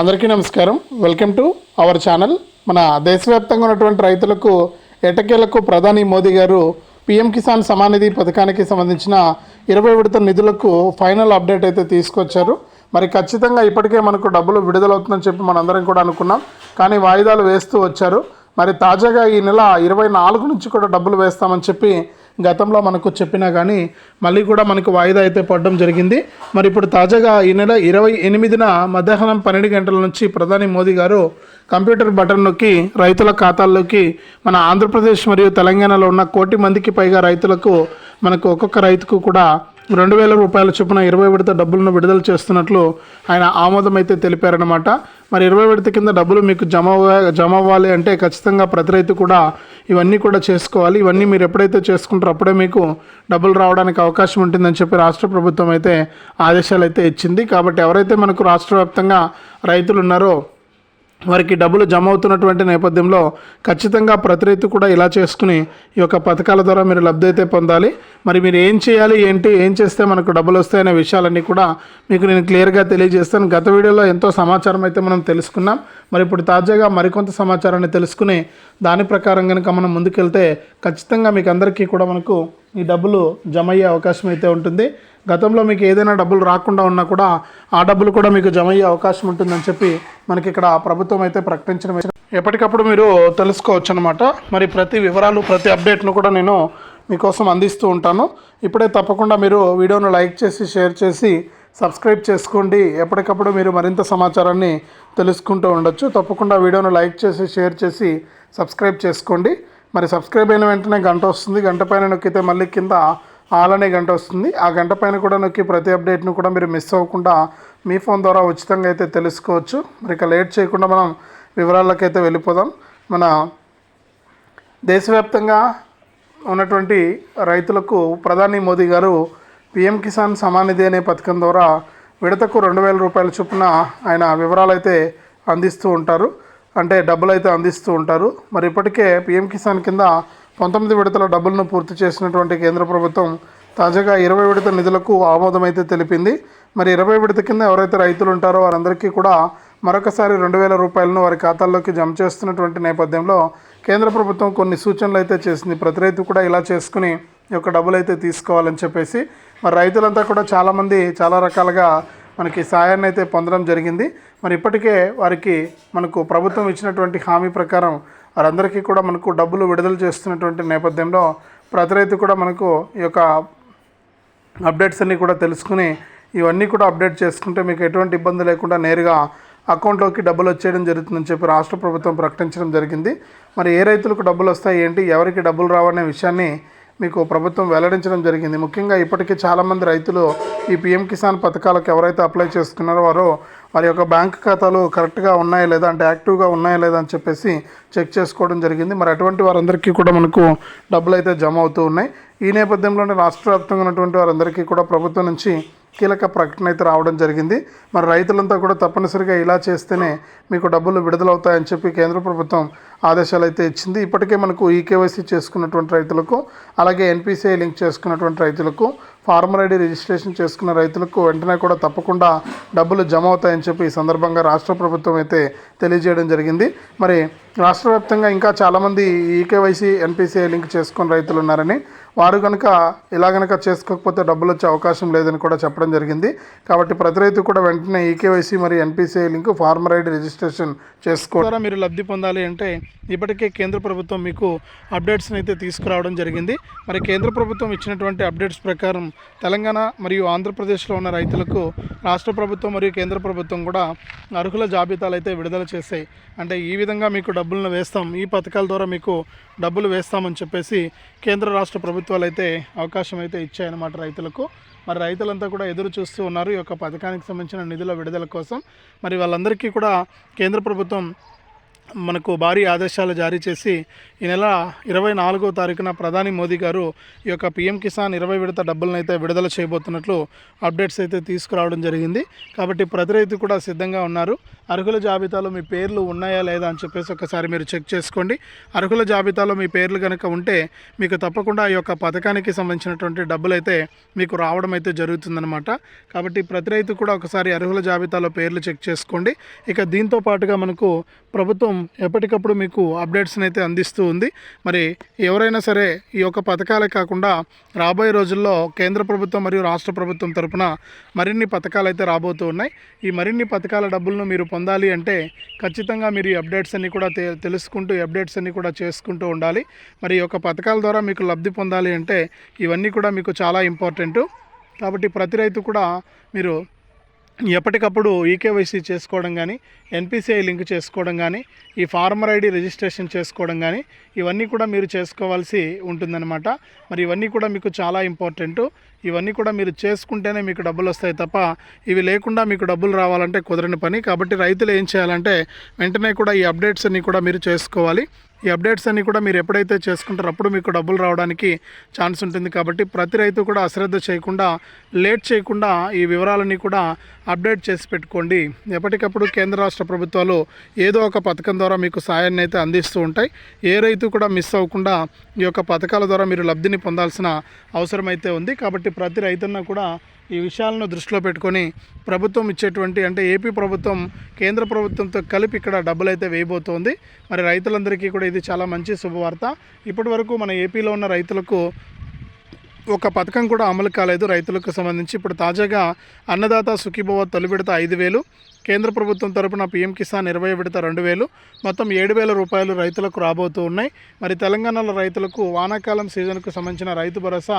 అందరికీ నమస్కారం. Welcome to our channel మన దేశవ్యాప్తంగా ఉన్నటువంటి రైతులకు ఎటకేలకు ప్రధాని మోదీ గారు పీఎం కిసాన్ సమానిధి పథకానికి సంబంధించిన ఇరవై విడత నిధులకు ఫైనల్ అప్డేట్ అయితే తీసుకొచ్చారు. మరి ఖచ్చితంగా ఇప్పటికే మనకు డబ్బులు విడుదలవుతుందని చెప్పి మనందరం కూడా అనుకున్నాం. కానీ వాయిదాలు వేస్తూ వచ్చారు. మరి తాజాగా ఈ నెల ఇరవై నాలుగు నుంచి కూడా డబ్బులు వేస్తామని చెప్పి గతంలో మనకు చెప్పినా కానీ మళ్ళీ కూడా మనకు వాయిదా అయితే పడడం జరిగింది. మరి ఇప్పుడు తాజాగా ఈ నెల ఇరవై ఎనిమిదిన మధ్యాహ్నం పన్నెండు గంటల నుంచి ప్రధాని మోదీ గారు కంప్యూటర్ బటన్ నొక్కి రైతుల ఖాతాల్లోకి మన ఆంధ్రప్రదేశ్ మరియు తెలంగాణలో ఉన్న కోటి మందికి పైగా రైతులకు మనకు ఒక్కొక్క రైతుకు కూడా రెండు వేల రూపాయల చొప్పున ఇరవై విడత డబ్బులను విడుదల చేస్తున్నట్లు ఆయన ఆమోదం అయితే తెలిపారనమాట మరి ఇరవై విడత కింద డబ్బులు మీకు జమ జమ అవ్వాలి అంటే ఖచ్చితంగా ప్రతి రైతు కూడా ఇవన్నీ కూడా చేసుకోవాలి. ఇవన్నీ మీరు ఎప్పుడైతే చేసుకుంటారో అప్పుడే మీకు డబ్బులు రావడానికి అవకాశం ఉంటుందని చెప్పి రాష్ట్ర ప్రభుత్వం అయితే ఆదేశాలు అయితే ఇచ్చింది. కాబట్టి ఎవరైతే మనకు రాష్ట్ర వ్యాప్తంగా రైతులు ఉన్నారో వారికి డబ్బులు జమ అవుతున్నటువంటి నేపథ్యంలో ఖచ్చితంగా ప్రతి రైతు కూడా ఇలా చేసుకుని ఈ యొక్క పథకాల ద్వారా మీరు లబ్ధి అయితే పొందాలి. మరి మీరు ఏం చేయాలి ఏంటి ఏం చేస్తే మనకు డబ్బులు వస్తాయనే విషయాలన్నీ కూడా మీకు నేను క్లియర్గా తెలియజేస్తాను. గత వీడియోలో ఎంతో సమాచారం అయితే మనం తెలుసుకున్నాం. మరి ఇప్పుడు తాజాగా మరికొంత సమాచారాన్ని తెలుసుకుని దాని ప్రకారం కనుక మనం ముందుకెళ్తే ఖచ్చితంగా మీకు అందరికీ కూడా మనకు ఈ డబ్బులు జమ అయ్యే అవకాశం అయితే ఉంటుంది. గతంలో మీకు ఏదైనా డబ్బులు రాకుండా ఉన్నా కూడా ఆ డబ్బులు కూడా మీకు జమ అయ్యే అవకాశం ఉంటుందని చెప్పి మనకి ఇక్కడ ప్రభుత్వం అయితే ప్రకటించడం అయితే- ఎప్పటికప్పుడు మీరు తెలుసుకోవచ్చు అనమాట మరి ప్రతి వివరాలు ప్రతి అప్డేట్ను కూడా నేను మీకోసం అందిస్తూ ఉంటాను. ఇప్పుడే తప్పకుండా మీరు వీడియోను లైక్ చేసి షేర్ చేసి సబ్స్క్రైబ్ చేసుకోండి. ఎప్పటికప్పుడు మీరు మరింత సమాచారాన్ని తెలుసుకుంటూ ఉండొచ్చు. తప్పకుండా వీడియోను లైక్ చేసి షేర్ చేసి సబ్స్క్రైబ్ చేసుకోండి. మరి సబ్స్క్రైబ్ అయిన వెంటనే గంట వస్తుంది. గంట పైన నొక్కితే మళ్ళీ కింద ఆల్ అనే గంట వస్తుంది. ఆ గంట పైన కూడా నొక్కి ప్రతి అప్డేట్ను కూడా మీరు మిస్ అవ్వకుండా మీ ఫోన్ ద్వారా ఉచితంగా అయితే తెలుసుకోవచ్చు. మరి ఇక లేట్ చేయకుండా మనం వివరాలకైతే వెళ్ళిపోదాం. మన దేశవ్యాప్తంగా ఉన్నటువంటి రైతులకు ప్రధాని మోదీ గారు పిఎం కిసాన్ సమానిధి అనే పథకం ద్వారా విడతకు రెండు వేల రూపాయల చొప్పున ఆయన వివరాలైతే అందిస్తూ ఉంటారు. అంటే డబ్బులు అయితే అందిస్తూ ఉంటారు. మరి ఇప్పటికే పిఎం కిసాన్ కింద పంతొమ్మిది విడతల డబ్బులను పూర్తి చేసినటువంటి కేంద్ర ప్రభుత్వం తాజాగా ఇరవై విడత నిధులకు ఆమోదం అయితే తెలిపింది. మరి ఇరవై విడత కింద ఎవరైతే రైతులు ఉంటారో వారందరికీ కూడా మరొకసారి రెండు వేల రూపాయలను వారి ఖాతాల్లోకి జమ చేస్తున్నటువంటి నేపథ్యంలో కేంద్ర ప్రభుత్వం కొన్ని సూచనలు అయితే చేసింది. ప్రతి రైతు కూడా ఇలా చేసుకుని ఈ యొక్క డబ్బులు అయితే తీసుకోవాలని చెప్పేసి మరి రైతులంతా కూడా చాలామంది చాలా రకాలుగా మనకి సాయాన్ని అయితే పొందడం జరిగింది. మరి ఇప్పటికే వారికి మనకు ప్రభుత్వం ఇచ్చినటువంటి హామీ ప్రకారం వారందరికీ కూడా మనకు డబ్బులు విడుదల చేస్తున్నటువంటి నేపథ్యంలో ప్రతి రైతు కూడా మనకు ఈ యొక్క అప్డేట్స్ అన్నీ కూడా తెలుసుకుని ఇవన్నీ కూడా అప్డేట్ చేసుకుంటే మీకు ఎటువంటి ఇబ్బంది లేకుండా నేరుగా అకౌంట్లోకి డబ్బులు వచ్చేయడం జరుగుతుందని చెప్పి రాష్ట్ర ప్రభుత్వం ప్రకటించడం జరిగింది. మరి ఏ రైతులకు డబ్బులు వస్తాయి ఏంటి ఎవరికి డబ్బులు రావనే విషయాన్ని మీకు ప్రభుత్వం వెల్లడించడం జరిగింది. ముఖ్యంగా ఇప్పటికీ చాలామంది రైతులు ఈ పిఎం కిసాన్ పథకాలకు ఎవరైతే అప్లై చేసుకున్నారో వారో వారి యొక్క బ్యాంక్ ఖాతాలు కరెక్ట్గా ఉన్నాయా లేదా అంటే యాక్టివ్గా ఉన్నాయా లేదా అని చెప్పేసి చెక్ చేసుకోవడం జరిగింది. మరి అటువంటి వారందరికీ కూడా మనకు డబ్బులు అయితే జమ అవుతూ ఉన్నాయి. ఈ నేపథ్యంలోనే రాష్ట్ర వ్యాప్తంగా ఉన్నటువంటి వారందరికీ కూడా ప్రభుత్వం నుంచి కీలక ప్రకటన అయితే రావడం జరిగింది. మరి రైతులంతా కూడా తప్పనిసరిగా ఇలా చేస్తేనే మీకు డబ్బులు విడుదలవుతాయని చెప్పి కేంద్ర ప్రభుత్వం ఆదేశాలు అయితే ఇచ్చింది. ఇప్పటికే మనకు ఈకేవైసీ చేసుకున్నటువంటి రైతులకు అలాగే ఎన్పిసిఐ లింక్ చేసుకున్నటువంటి రైతులకు ఫార్మర్ ఐడి రిజిస్ట్రేషన్ చేసుకున్న రైతులకు వెంటనే కూడా తప్పకుండా డబ్బులు జమ అవుతాయని చెప్పి ఈ సందర్భంగా రాష్ట్ర ప్రభుత్వం అయితే తెలియజేయడం జరిగింది. మరి రాష్ట్ర వ్యాప్తంగా ఇంకా చాలామంది ఈకేవైసీ ఎన్పిసిఐ లింక్ చేసుకున్న రైతులు ఉన్నారని వారు కనుక ఇలా కనుక చేసుకోకపోతే డబ్బులు వచ్చే అవకాశం లేదని కూడా చెప్పడం జరిగింది. కాబట్టి ప్రతి రైతు కూడా వెంటనే ఈకేవైసీ మరియు NPCI link farmer ID registration చేసుకో మీరు లబ్ధి పొందాలి అంటే ఇప్పటికే కేంద్ర ప్రభుత్వం మీకు అప్డేట్స్ని అయితే తీసుకురావడం జరిగింది. మరి కేంద్ర ప్రభుత్వం ఇచ్చినటువంటి అప్డేట్స్ ప్రకారం తెలంగాణ మరియు ఆంధ్రప్రదేశ్లో ఉన్న రైతులకు రాష్ట్ర ప్రభుత్వం మరియు కేంద్ర ప్రభుత్వం కూడా అర్హుల జాబితాలు అయితే విడుదల చేశాయి. అంటే ఈ విధంగా మీకు డబ్బులను వేస్తాం ఈ పథకాల ద్వారా మీకు డబ్బులు వేస్తామని చెప్పేసి కేంద్ర రాష్ట్ర ప్రభుత్వాలు అయితే అవకాశం అయితే ఇచ్చాయన్నమాట రైతులకు. మరి రైతులంతా కూడా ఎదురు చూస్తూ ఉన్నారు ఈ యొక్క పథకానికి సంబంధించిన నిధుల విడుదల కోసం. మరి వాళ్ళందరికీ కూడా కేంద్ర ప్రభుత్వం మనకు భారీ ఆదేశాలు జారీ చేసి ఈ నెల ఇరవై నాలుగో తారీఖున ప్రధాని మోదీ గారు ఈ యొక్క పిఎం కిసాన్ ఇరవై విడత డబ్బులను అయితే విడుదల చేయబోతున్నట్లు అప్డేట్స్ అయితే తీసుకురావడం జరిగింది. కాబట్టి ప్రతి రైతు కూడా సిద్ధంగా ఉన్నారు. అర్హుల జాబితాలో మీ పేర్లు ఉన్నాయా లేదా అని చెప్పేసి ఒకసారి మీరు చెక్ చేసుకోండి. అర్హుల జాబితాలో మీ పేర్లు కనుక ఉంటే మీకు తప్పకుండా ఈ యొక్క పథకానికి సంబంధించినటువంటి డబ్బులు అయితే మీకు రావడం అయితే జరుగుతుందన్నమాట. కాబట్టి ప్రతి రైతు కూడా ఒకసారి అర్హుల జాబితాలో పేర్లు చెక్ చేసుకోండి. ఇక దీంతో పాటుగా మనకు ప్రభుత్వం ఎప్పటికప్పుడు మీకు అప్డేట్స్ని అయితే అందిస్తూ ఉంది. మరి ఎవరైనా సరే ఈ యొక్క పథకాలే కాకుండా రాబోయే రోజుల్లో కేంద్ర ప్రభుత్వం మరియు రాష్ట్ర ప్రభుత్వం తరపున మరిన్ని పథకాలు అయితే రాబోతూ ఉన్నాయి. ఈ మరిన్ని పథకాల డబ్బులను మీరు పొందాలి అంటే ఖచ్చితంగా మీరు ఈ అప్డేట్స్ అన్ని కూడా తె- తెలుసుకుంటూ అప్డేట్స్ అన్ని కూడా చేసుకుంటూ ఉండాలి. మరి ఈ యొక్క పథకాల ద్వారా మీకు లబ్ధి పొందాలి అంటే ఇవన్నీ కూడా మీకు చాలా ఇంపార్టెంట్ కాబట్టి ప్రతి రైతు కూడా మీరు ఎప్పటికప్పుడు ఈకేవైసీ చేసుకోవడం కానీ ఎన్పిసిఐ లింక్ చేసుకోవడం కానీ ఈ ఫార్మర్ ఐడి రిజిస్ట్రేషన్ చేసుకోవడం కానీ ఇవన్నీ కూడా మీరు చేసుకోవాల్సి ఉంటుందన్నమాట. మరి ఇవన్నీ కూడా మీకు చాలా ఇంపార్టెంట్. ఇవన్నీ కూడా మీరు చేసుకుంటేనే మీకు డబ్బులు వస్తాయి తప్ప ఇవి లేకుండా మీకు డబ్బులు రావాలంటే కుదరని పని. కాబట్టి రైతులు ఏం చేయాలంటే వెంటనే కూడా ఈ అప్డేట్స్ అన్ని కూడా మీరు చేసుకోవాలి. ఈ అప్డేట్స్ అన్నీ కూడా మీరు ఎప్పుడైతే చేసుకుంటారో అప్పుడు మీకు డబ్బులు రావడానికి ఛాన్స్ ఉంటుంది. కాబట్టి ప్రతి రైతు కూడా అశ్రద్ధ చేయకుండా లేట్ చేయకుండా ఈ వివరాలన్నీ కూడా అప్డేట్ చేసి పెట్టుకోండి. ఎప్పటికప్పుడు కేంద్ర రాష్ట్ర ప్రభుత్వాలు ఏదో ఒక పథకం ద్వారా మీకు సాయాన్ని అయితే అందిస్తూ ఉంటాయి. ఏ రైతు కూడా మిస్ అవ్వకుండా ఈ యొక్క పథకాల ద్వారా మీరు లబ్ధిని పొందాల్సిన అవసరం అయితే ఉంది. కాబట్టి ప్రతి రైతన్న కూడా ఈ విషయాలను దృష్టిలో పెట్టుకొని ప్రభుత్వం ఇచ్చేటువంటి అంటే ఏపీ ప్రభుత్వం కేంద్ర ప్రభుత్వంతో కలిపి ఇక్కడ డబ్బులు అయితే వేయబోతోంది. మరి రైతులందరికీ కూడా ఇది చాలా మంచి శుభవార్త. ఇప్పటి వరకు మన ఏపీలో ఉన్న రైతులకు ఒక పథకం కూడా అమలు కాలేదు. రైతులకు సంబంధించి ఇప్పుడు తాజాగా అన్నదాత సుఖీభవ తొలి విడత ఐదు వేలు కేంద్ర ప్రభుత్వం తరపున పీఎం కిసాన్ ఇరవై విడత రెండు వేలు మొత్తం ఏడు వేల రూపాయలు రైతులకు రాబోతూ ఉన్నాయి. మరి తెలంగాణలో రైతులకు వానాకాలం సీజన్కు సంబంధించిన రైతు భరోసా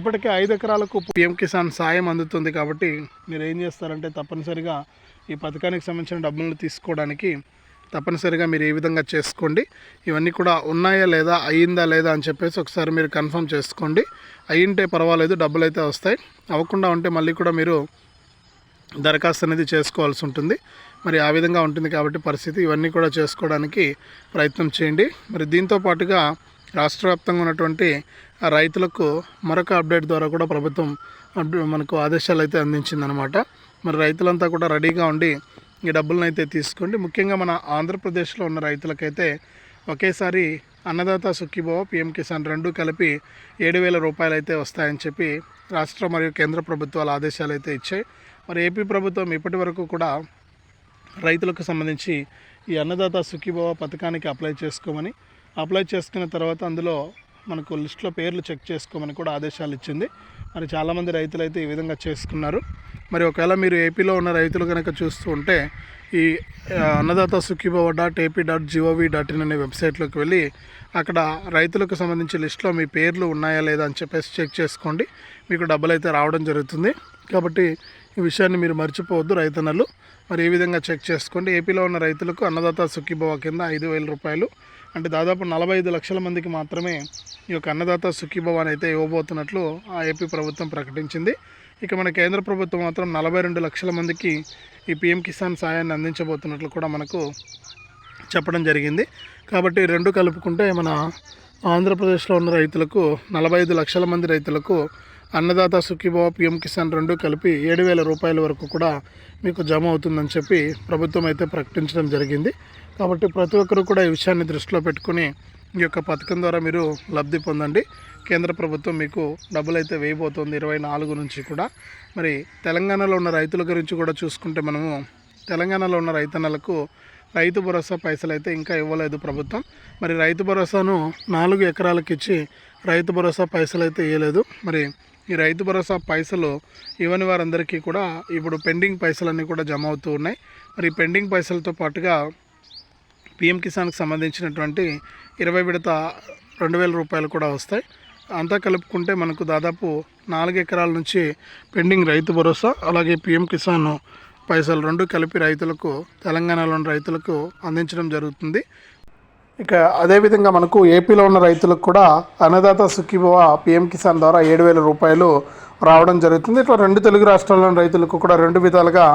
ఇప్పటికే ఐదు ఎకరాలకు పీఎం కిసాన్ సాయం అందుతుంది కాబట్టి మీరు ఏం చేస్తారంటే తప్పనిసరిగా ఈ పథకానికి సంబంధించిన డబ్బులను తీసుకోవడానికి తప్పనిసరిగా మీరు ఏ విధంగా చేసుకోండి. ఇవన్నీ కూడా ఉన్నాయా లేదా అయ్యిందా లేదా అని చెప్పేసి ఒకసారి మీరు కన్ఫర్మ్ చేసుకోండి. అయ్యింటే పర్వాలేదు డబ్బులు అయితే వస్తాయి. అవ్వకుండా ఉంటే మళ్ళీ కూడా మీరు దరఖాస్తు అనేది చేసుకోవాల్సి ఉంటుంది. మరి ఆ విధంగా ఉంటుంది కాబట్టి పరిస్థితి. ఇవన్నీ కూడా చేసుకోవడానికి ప్రయత్నం చేయండి. మరి దీంతో పాటుగా రాష్ట్ర వ్యాప్తంగా ఉన్నటువంటి ఆ రైతులకు మరొక అప్డేట్ ద్వారా కూడా ప్రభుత్వం మనకు ఆదేశాలు అయితే అందించిందనమాట మరి రైతులంతా కూడా రెడీగా ఉండి ఈ డబ్బులను అయితే తీసుకోండి. ముఖ్యంగా మన ఆంధ్రప్రదేశ్లో ఉన్న రైతులకైతే ఒకేసారి అన్నదాత సుఖీభవ పిఎం కిసాన్ రెండు కలిపి ఏడు వేల రూపాయలు అయితే వస్తాయని చెప్పి రాష్ట్ర మరియు కేంద్ర ప్రభుత్వాల ఆదేశాలు అయితే ఇచ్చాయి. మరి ఏపీ ప్రభుత్వం ఇప్పటి వరకు కూడా రైతులకు సంబంధించి ఈ అన్నదాత సుఖీభవ పథకానికి అప్లై చేసుకోమని అప్లై చేసుకున్న తర్వాత అందులో మనకు లిస్ట్లో పేర్లు చెక్ చేసుకోమని కూడా ఆదేశాలు ఇచ్చింది. మరి చాలామంది రైతులు అయితే ఈ విధంగా చేసుకున్నారు. మరి ఒకవేళ మీరు ఏపీలో ఉన్న రైతులు కనుక చూస్తూ ఉంటే ఈ Annadata Sukhibhava dot AP dot GOV dot IN అనే వెబ్సైట్లోకి వెళ్ళి అక్కడ రైతులకు సంబంధించి లిస్ట్లో మీ పేర్లు ఉన్నాయా లేదా అని చెప్పేసి చెక్ చేసుకోండి. మీకు డబ్బులు అయితే రావడం జరుగుతుంది. కాబట్టి ఈ విషయాన్ని మీరు మర్చిపోవద్దు రైతన్నలు. మరి ఏ విధంగా చెక్ చేసుకోండి? ఏపీలో ఉన్న రైతులకు అన్నదాత సుఖీభవ కింద ఐదు వేల రూపాయలు. అంటే దాదాపు నలభై ఐదు లక్షల మందికి మాత్రమే ఈ యొక్క అన్నదాత సుఖీభవ అయితే ఇవ్వబోతున్నట్లు ఆ ఏపీ ప్రభుత్వం ప్రకటించింది. ఇక మన కేంద్ర ప్రభుత్వం మాత్రం నలభై రెండు లక్షల మందికి ఈ పిఎం కిసాన్ సాయాన్ని అందించబోతున్నట్లు కూడా మనకు చెప్పడం జరిగింది. కాబట్టి రెండు కలుపుకుంటే మన ఆంధ్రప్రదేశ్లో ఉన్న రైతులకు నలభై ఐదు లక్షల మంది రైతులకు అన్నదాత సుఖీభావ పిఎం కిసాన్ రెండు కలిపి ఏడు వేల రూపాయల వరకు కూడా మీకు జమ అవుతుందని చెప్పి ప్రభుత్వం అయితే ప్రకటించడం జరిగింది. కాబట్టి ప్రతి ఒక్కరు కూడా ఈ విషయాన్ని దృష్టిలో పెట్టుకుని ఈ యొక్క పథకం ద్వారా మీరు లబ్ధి పొందండి. కేంద్ర ప్రభుత్వం మీకు డబ్బులు అయితే వేయబోతోంది ఇరవై నాలుగు నుంచి కూడా. మరి తెలంగాణలో ఉన్న రైతుల గురించి కూడా చూసుకుంటే మనము తెలంగాణలో ఉన్న రైతన్నలకు రైతు భరోసా పైసలు అయితే ఇంకా ఇవ్వలేదు ప్రభుత్వం. మరి రైతు భరోసాను నాలుగు ఎకరాలకు ఇచ్చి రైతు భరోసా పైసలు అయితే ఇవ్వలేదు మరి ఈ రైతు భరోసా పైసలు ఇవ్వని వారందరికీ కూడా ఇప్పుడు పెండింగ్ పైసలన్నీ కూడా జమ అవుతూ ఉన్నాయి. మరి ఈ పెండింగ్ పైసలతో పాటుగా పిఎం కిసాన్కి సంబంధించినటువంటి ఇరవై విడత రెండు వేల రూపాయలు కూడా వస్తాయి. అంతా కలుపుకుంటే మనకు దాదాపు నాలుగు ఎకరాల నుంచి పెండింగ్ రైతు భరోసా అలాగే పిఎం కిసాన్ పైసలు రెండు కలిపి రైతులకు తెలంగాణలోని రైతులకు అందించడం జరుగుతుంది. ఇక అదేవిధంగా మనకు ఏపీలో ఉన్న రైతులకు కూడా అన్నదాత సుఖీభవ పిఎం కిసాన్ ద్వారా ఏడు వేల రూపాయలు రావడం జరుగుతుంది. ఇట్లా రెండు తెలుగు రాష్ట్రాల్లోని రైతులకు కూడా రెండు విధాలుగా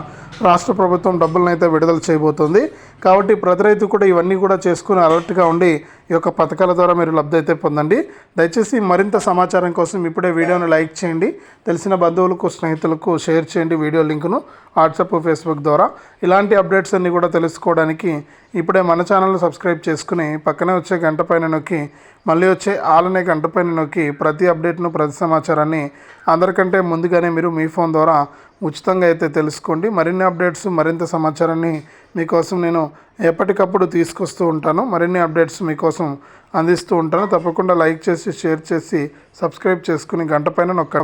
రాష్ట్ర ప్రభుత్వం డబ్బులను అయితే విడుదల చేయబోతుంది. కాబట్టి ప్రతి రైతు కూడా ఇవన్నీ కూడా చేసుకుని అలర్ట్గా ఉండి ఈ యొక్క పథకాల ద్వారా మీరు లబ్ధి అయితే పొందండి. దయచేసి మరింత సమాచారం కోసం ఇప్పుడే వీడియోను లైక్ చేయండి. తెలిసిన బంధువులకు స్నేహితులకు షేర్ చేయండి వీడియో లింకును వాట్సాప్ ఫేస్బుక్ ద్వారా. ఇలాంటి అప్డేట్స్ అన్నీ కూడా తెలుసుకోవడానికి ఇప్పుడే మన ఛానల్ను సబ్స్క్రైబ్ చేసుకుని పక్కనే వచ్చే గంట పైన నొక్కి మళ్ళీ వచ్చే ఆలనే గంట పైన నొక్కి ప్రతి అప్డేట్ను ప్రతి సమాచారాన్ని అందరికంటే ముందుగానే మీరు మీ ఫోన్ ద్వారా ఉచితంగా అయితే తెలుసుకోండి. మరిన్ని అప్డేట్స్ మరింత సమాచారాన్ని మీకోసం నేను ఎప్పటికప్పుడు తీసుకొస్తూ ఉంటాను. మరిన్ని అప్డేట్స్ మీకోసం అందిస్తూ ఉంటాను. తప్పకుండా లైక్ చేసి షేర్ చేసి సబ్స్క్రైబ్ చేసుకుని గంట పైన నొక్క